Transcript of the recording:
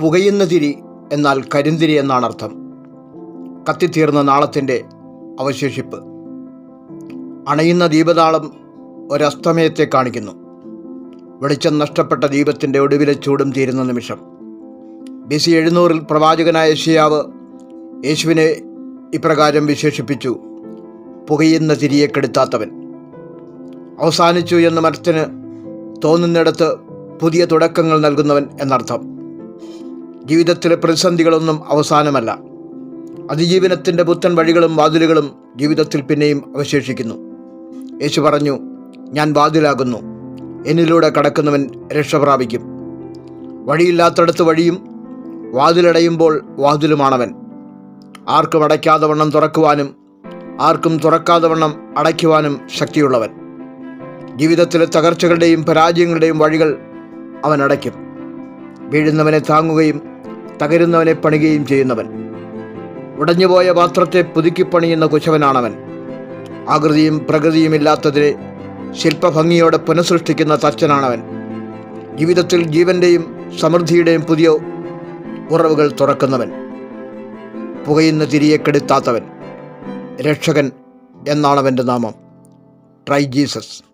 പുകയുന്ന തിരി എന്നാൽ കരിന്തിരി എന്നാണ് അർത്ഥം. കത്തിത്തീർന്ന നാളത്തിന്റെ അവശേഷിപ്പ്. അണയുന്ന ദീപതാളം ഒരസ്തമയത്തെ കാണിക്കുന്നു. വെളിച്ചം നഷ്ടപ്പെട്ട ദീപത്തിന്റെ ഒടുവിലെ ചൂടും തീരുന്ന നിമിഷം. ബി സി എഴുന്നൂറിൽ പ്രവാചകനായ ഷിയാവ് യേശുവിനെ ഇപ്രകാരം വിശേഷിപ്പിച്ചു. പുകയുന്ന തിരിയെ കെടുത്താത്തവൻ. അവസാനിച്ചു എന്ന മനസ്സിന് തോന്നുന്നിടത്ത് പുതിയ തുടക്കങ്ങൾ നൽകുന്നവൻ എന്നർത്ഥം. ജീവിതത്തിലെ പ്രതിസന്ധികളൊന്നും അവസാനമല്ല. അതിജീവനത്തിന്റെ പുത്തൻ വഴികളും വാതിലുകളും ജീവിതത്തിൽ പിന്നെയും അവശേഷിക്കുന്നു. യേശു പറഞ്ഞു ഞാൻ വാതിലാകുന്നു. എന്നിലൂടെ കടക്കുന്നവൻ രക്ഷ പ്രാപിക്കും. വഴിയില്ലാത്തടത്ത് വഴിയും വാതിലടയുമ്പോൾ വാതിലുമാണവൻ. ആർക്കും അടയ്ക്കാതെ വണ്ണം തുറക്കുവാനും ആർക്കും തുറക്കാതെ വണ്ണം അടയ്ക്കുവാനും ശക്തിയുള്ളവൻ. ജീവിതത്തിലെ തകർച്ചകളുടെയും പരാജയങ്ങളുടെയും വഴികൾ അവൻ അടയ്ക്കും. വീഴുന്നവനെ താങ്ങുകയും തകരുന്നവനെ പണിയുകയും ചെയ്യുന്നവൻ. ഉടഞ്ഞുപോയ പാത്രത്തെ പുതുക്കി പണിയുന്ന കുശവനാണവൻ ആകൃതിയും പ്രകൃതിയും ഇല്ലാത്തതിനെ ശില്പഭംഗിയോടെ പുനഃസൃഷ്ടിക്കുന്ന തച്ചനാണവൻ. ജീവിതത്തിൽ ജീവന്റെയും സമൃദ്ധിയുടെയും പുതിയ ഉറവുകൾ തുറക്കുന്നവൻ. പുകയുന്ന തിരിയെ കെടുത്താത്തവൻ. രക്ഷകൻ എന്നാണവന്റെ നാമം. Try Jesus.